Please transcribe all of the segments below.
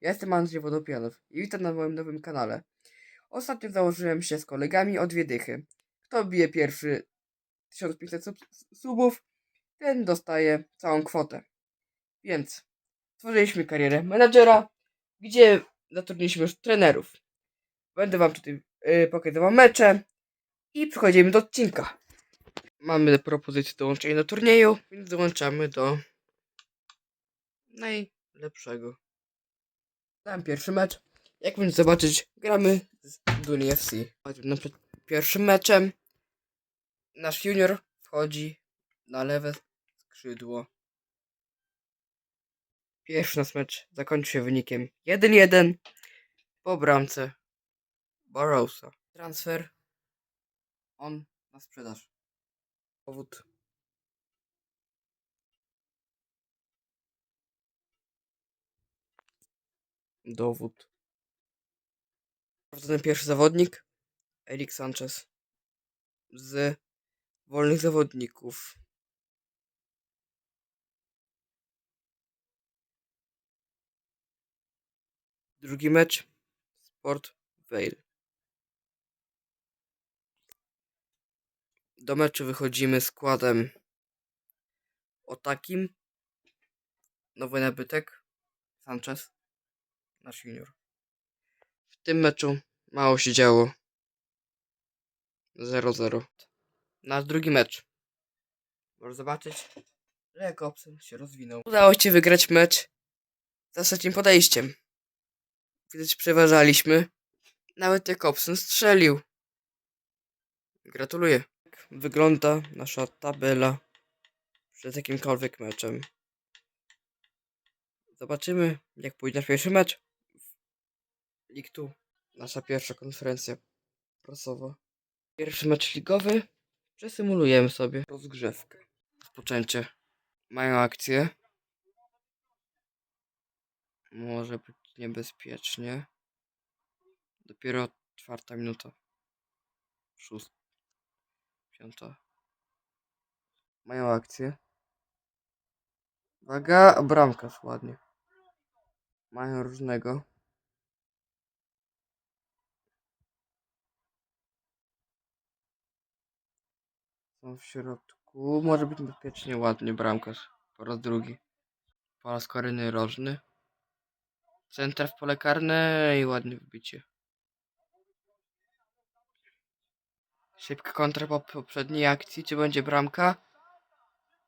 ja jestem Andrzej Wodopianow i witam na moim nowym kanale. Ostatnio założyłem się z kolegami o dwie dychy. Kto bije pierwszy 1500 sub subów, ten dostaje całą kwotę. Więc stworzyliśmy karierę menadżera, gdzie zatrudniliśmy już trenerów. Będę wam tutaj yy, pokazywał mecze i przechodzimy do odcinka. Mamy propozycję dołączenia do turnieju, więc dołączamy do najlepszego. Dałem pierwszy mecz. Jak możecie zobaczyć, gramy z Duny FC. Na przykład pierwszym meczem nasz junior wchodzi na lewe skrzydło. Pierwszy nasz mecz zakończył się wynikiem 1-1 po bramce Barrowsa. Transfer on na sprzedaż. Powód dowód. Ten pierwszy zawodnik Erik Sanchez z wolnych zawodników. Drugi mecz Sport Vale. Do meczu wychodzimy składem o takim. Nowy nabytek Sanchez, nasz junior. W tym meczu mało się działo. 0-0. Nasz drugi mecz. Można zobaczyć, że Jakobsen się rozwinął. Udało się wygrać mecz za trzecim podejściem. Widać przeważaliśmy. Nawet Jakobsen strzelił. Gratuluję. Jak wygląda nasza tabela przed jakimkolwiek meczem. Zobaczymy, jak pójdzie nasz pierwszy mecz. 2. Nasza pierwsza konferencja prasowa. Pierwszy mecz ligowy. Przesymulujemy sobie rozgrzewkę. Rozpoczęcie. Mają akcję. Może być niebezpiecznie. Dopiero czwarta minuta. Szósta. Piąta. Mają akcję. Uwaga, bramkarz ładnie. Mają różnego. Są w środku. Może być bezpiecznie ładnie bramkarz. Po raz drugi. Po raz kolejny rożny. Centra w pole karne i ładnie wbicie. Szybka kontra po poprzedniej akcji. Czy będzie bramka?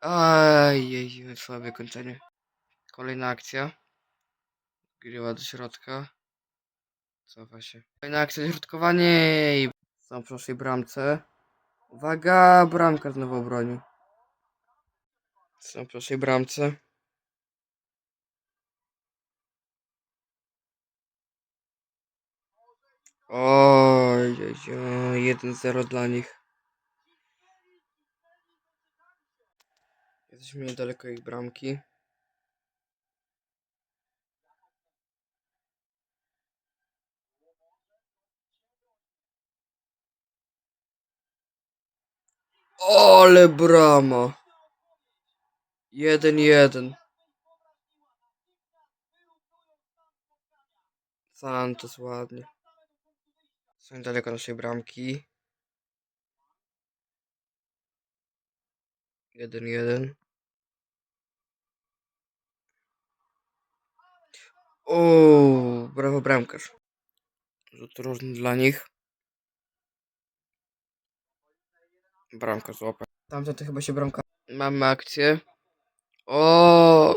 Ajej, słabe kończenie. Kolejna akcja. Grywa do środka. Cofa się. Kolejna akcja, środkowanie i są przy naszej bramce. Uwaga, bramka znowu obroni. Są przy naszej bramce. Oj, oj, oj, 1-0 dla nich. Jesteśmy niedaleko ich bramki. Ale brama! 1-1. Santos ładnie. Są niedaleko naszej bramki. 1-1. O, brawo bramkarz. Rzut dla nich. Bramka złapał. Tamten to chyba się bramka. Mamy akcję. O,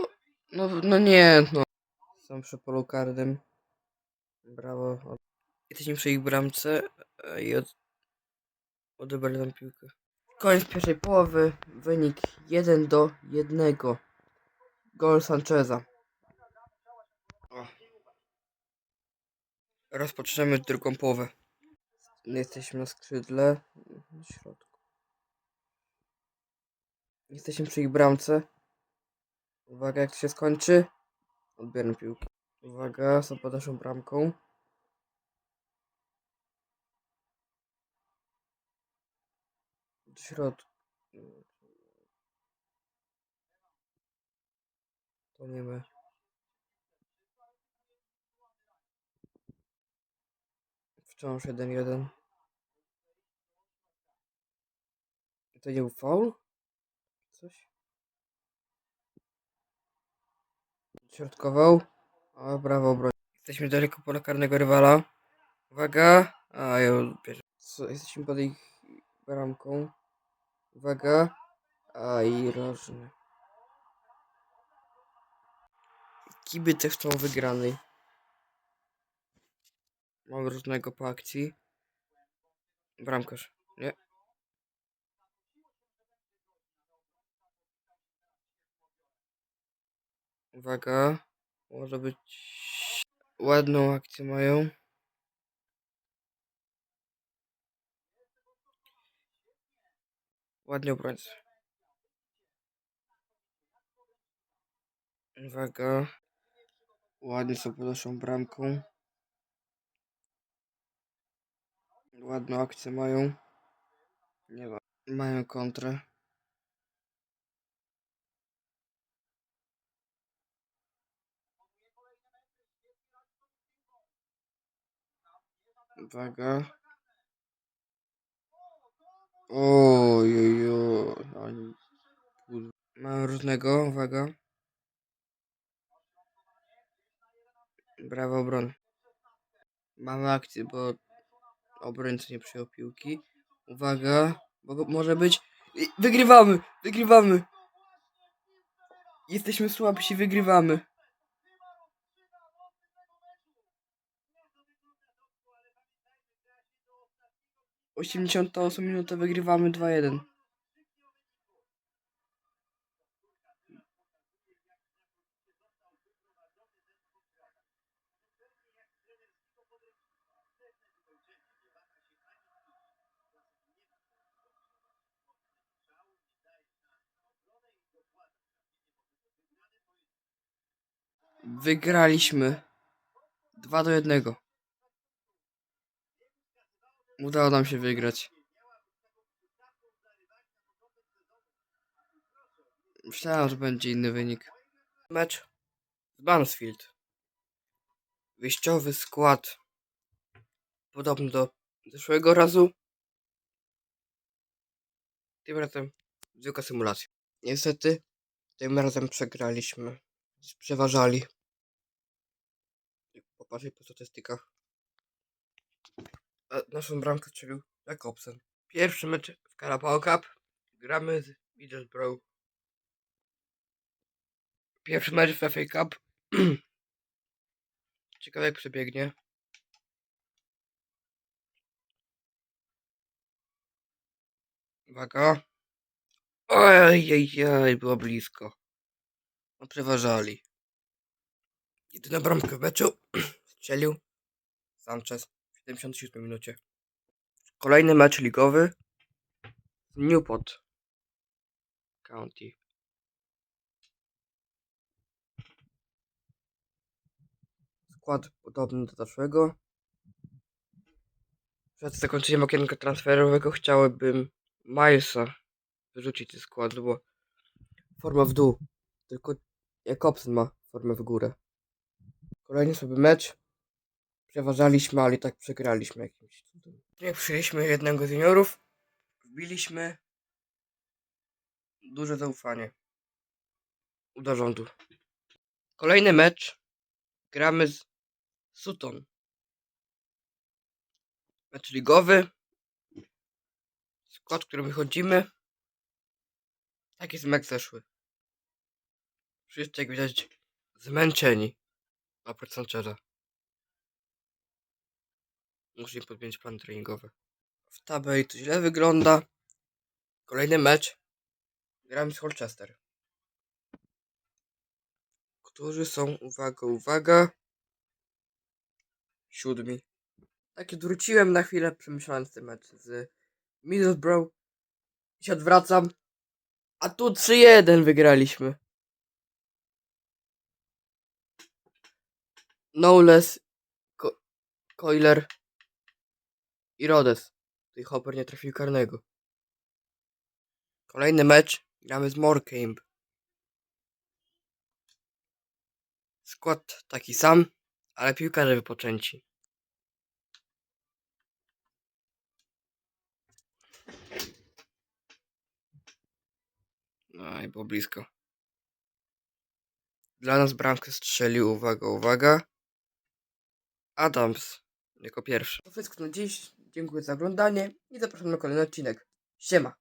no, no nie, no. Są przy polu karnym. Brawo. Jesteśmy przy ich bramce e, i od... odebrali nam piłkę. Koniec pierwszej połowy. Wynik 1 do 1. Gol Sancheza. O. Rozpoczynamy drugą połowę. Jesteśmy na skrzydle. Na środku. Jesteśmy przy ich bramce. Uwaga, jak to się skończy. Odbieram piłkę. Uwaga, są pod naszą bramką. Do środku. To nie my. Wciąż 1-1. To nie był faul? Coś? Środkował. O, brawo, obroń. Jesteśmy daleko pola karnego rywala. Uwaga. A, ja bierze. Co, jesteśmy pod ich bramką. Uwaga. A, i rożny. Kibice chcą wygranej. Mam różnego po akcji. Bramkarz. Nie. Uwaga. Może być... Ładną akcję mają. Ładnie obrońcy. Uwaga. Ładnie sobie podnoszą bramką. Ładną akcję mają. Nie ma. Mają kontrę. Uwaga. Ojojo. Mają różnego. Uwaga. Brawo obron. Mamy akcję, bo obrońca nie przyjął piłki. Uwaga, bo może być. Wygrywamy! Wygrywamy! Jesteśmy słabsi, wygrywamy. Osiemdziesiąta osma minuta wygrywamy 2-1. Wygraliśmy 2 do 1. Udało nam się wygrać. Myślałem, że będzie inny wynik. Mecz z Bansfield. Wyjściowy skład. Podobny do zeszłego razu. Tym razem zwykła symulacja. Niestety, tym razem przegraliśmy. Przeważali. Popatrzcie po statystykach. Naszą bramkę strzelił Jakobsen. Pierwszy mecz w Carabao Cup. Gramy z Middlesbrough. Pierwszy mecz w FA Cup. Ciekawe jak przebiegnie. Uwaga. Ojej, było blisko. No, przeważali. Jedyna bramkę w meczu strzelił Sanchez 77 minucie. Kolejny mecz ligowy Newport County. Skład podobny do zeszłego. Przed zakończeniem okienka transferowego chciałbym Milesa wyrzucić ze składu, bo forma w dół. Tylko Jakobsen ma formę w górę. Kolejny sobie mecz. Przeważaliśmy, ale i tak przegraliśmy jakimś cudem. Jak przyjęliśmy jednego z juniorów, wbiliśmy duże zaufanie u zarządu. Kolejny mecz gramy z Sutton. Mecz ligowy. Skład, którym wychodzimy. Taki jest jak zeszły. Wszyscy, jak widać, zmęczeni. Oprócz Sancheza. Muszę im podpiąć plan treningowy. W tabeli to źle wygląda. Kolejny mecz. Gramy z Colchester. Którzy są, uwaga, uwaga, siódmi. Tak odwróciłem na chwilę, przemyślając ten mecz z Middlesbrough. I się odwracam. A tu 3-1 wygraliśmy. Knowles, Ko Coiler Irodes. Tutaj Hopper nie trafił karnego. Kolejny mecz gramy z Morecambe. Skład taki sam, ale piłkarze wypoczęci. No i było blisko. Dla nas bramkę strzelił, uwaga, uwaga. Adams jako pierwszy. To wszystko na dziś. Dziękuję za oglądanie i zapraszam na kolejny odcinek. Siema.